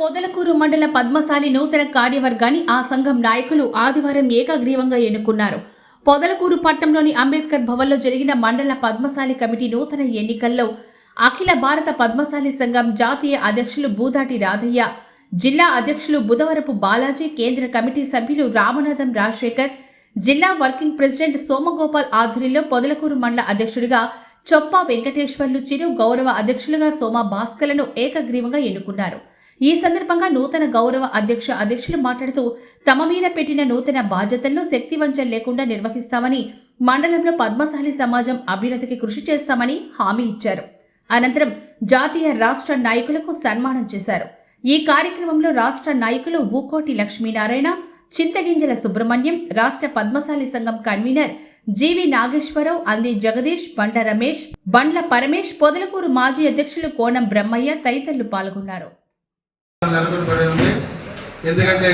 పొదలకూరు మండల పద్మశాలి నూతన కార్యవర్గాన్ని ఆ సంఘం నాయకులు ఆదివారం ఏకగ్రీవంగా ఎన్నుకున్నారు. పొదలకూరు పట్టణంలోని అంబేద్కర్ భవన్లో జరిగిన మండల పద్మశాలి కమిటీ నూతన ఎన్నికల్లో అఖిల భారత పద్మశాలి సంఘం జాతీయ అధ్యక్షులు బూదాటి రాధయ్య జిల్లా అధ్యక్షులు బుధవరపు బాలాజీ కేంద్ర కమిటీ సభ్యులు రామనాథం రాజశేఖర్ జిల్లా వర్కింగ్ ప్రెసిడెంట్ సోమగోపాల్ ఆధ్వర్యంలో పొదలకూరు మండల అధ్యక్షుడిగా చొప్పా వెంకటేశ్వర్లు చిరు గౌరవ అధ్యక్షులుగా సోమ భాస్కర్లను ఏకగ్రీవంగా ఎన్నుకున్నారు. ఈ సందర్భంగా నూతన గౌరవ అధ్యక్ష అధ్యక్షులు మాట్లాడుతూ తమ మీద పెట్టిన నూతన బాధ్యతలను శక్తివంచం లేకుండా నిర్వహిస్తామని మండలంలో పద్మశాలి సమాజం అభ్యున్నతికి కృషి చేస్తామని హామీ ఇచ్చారు. అనంతరం జాతీయ రాష్ట్ర నాయకులకు సన్మానం చేశారు. ఈ కార్యక్రమంలో రాష్ట్ర నాయకులు ఊకోటి లక్ష్మీనారాయణ చింతగింజల సుబ్రహ్మణ్యం రాష్ట్ర పద్మశాలి సంఘం కన్వీనర్ జీవి నాగేశ్వరరావు అంది జగదీష్ బండ్ల రమేష్ బండ్ల పరమేష్ పొదలకూరు మాజీ అధ్యక్షులు కోణం బ్రహ్మయ్య తదితరులు పాల్గొన్నారు. నెలకొల్పబడి ఉంది ఎందుకంటే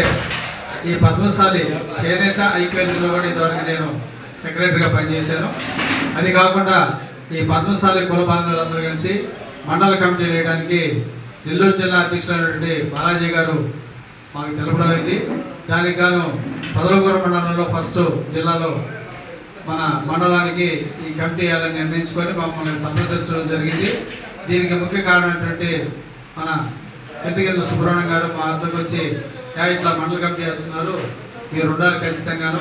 ఈ పద్మశాలి చేనేత ఐక్యతలో కూడా ఇదివరకు నేను సెక్రటరీగా పనిచేశాను. అది కాకుండా ఈ పద్మశాలి కుల బాంధవులందరూ కలిసి మండల కమిటీ వేయడానికి నెల్లూరు జిల్లా అధ్యక్షులైనటువంటి బాలాజీ గారు మాకు తెలపడం అయింది. దానికి గాను పదలకూరు మండలంలో ఫస్ట్ జిల్లాలో మన మండలానికి ఈ కమిటీ వేయాలని నిర్ణయించుకొని మమ్మల్ని సంప్రదించడం జరిగింది. దీనికి ముఖ్య కారణమైనటువంటి మన చింతగిరి సుబ్రహ్మణ్యం గారు మా వద్దకు వచ్చి ఇట్లా మండల కమిటీ చేస్తున్నారు. మీరు ఉండాలి ఖచ్చితంగాను.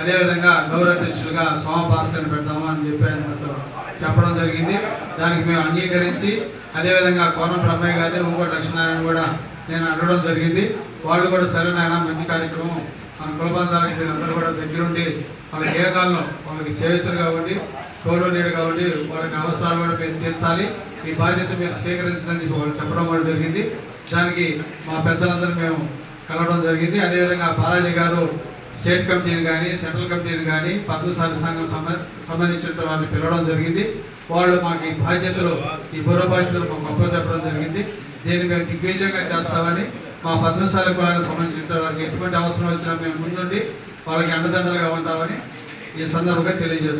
అదేవిధంగా గౌరవ అధ్యక్షులుగా సోమ భాస్కర్ని పెడతాము అని చెప్పి ఆయన మాతో చెప్పడం జరిగింది. దానికి మేము అంగీకరించి అదేవిధంగా కోనం బ్రహ్మయ్య గారిని ఇంకోటి లక్ష్మీనారాయణ కూడా నేను అడగడం జరిగింది. వాళ్ళు కూడా సరే ఆయన మంచి కార్యక్రమం మన కులబంధాలకి అందరూ కూడా దగ్గరుండి వాళ్ళకి ఏ వాళ్ళకి చేతులు కాబట్టి తోడు నీడుగా కాబట్టి వాళ్ళకి అవసరాలు కూడా మీరు తీర్చాలి. ఈ బాధ్యత మీరు స్వీకరించడానికి వాళ్ళు చెప్పడం కూడా జరిగింది. దానికి మా పెద్దలందరూ మేము కలవడం జరిగింది. అదేవిధంగా బాలాజీ గారు స్టేట్ కమిటీని కానీ సెంట్రల్ కమిటీని కానీ పద్మసారి సంఘం సంబంధ సంబంధించిన వారిని పిలవడం జరిగింది. వాళ్ళు మాకు ఈ బాధ్యతలు ఈ బుర్ర బాధ్యతలు మాకు గొప్ప చెప్పడం జరిగింది. దీన్ని మేము దిగ్విజయంగా చేస్తామని మా పద్మశాలి కులానికి సంబంధించిన వారికి ఎటువంటి అవసరం వచ్చినా మేము ముందుండి వాళ్ళకి అండదండలుగా ఉంటామని ఈ సందర్భంగా తెలియజేస్తున్నాం.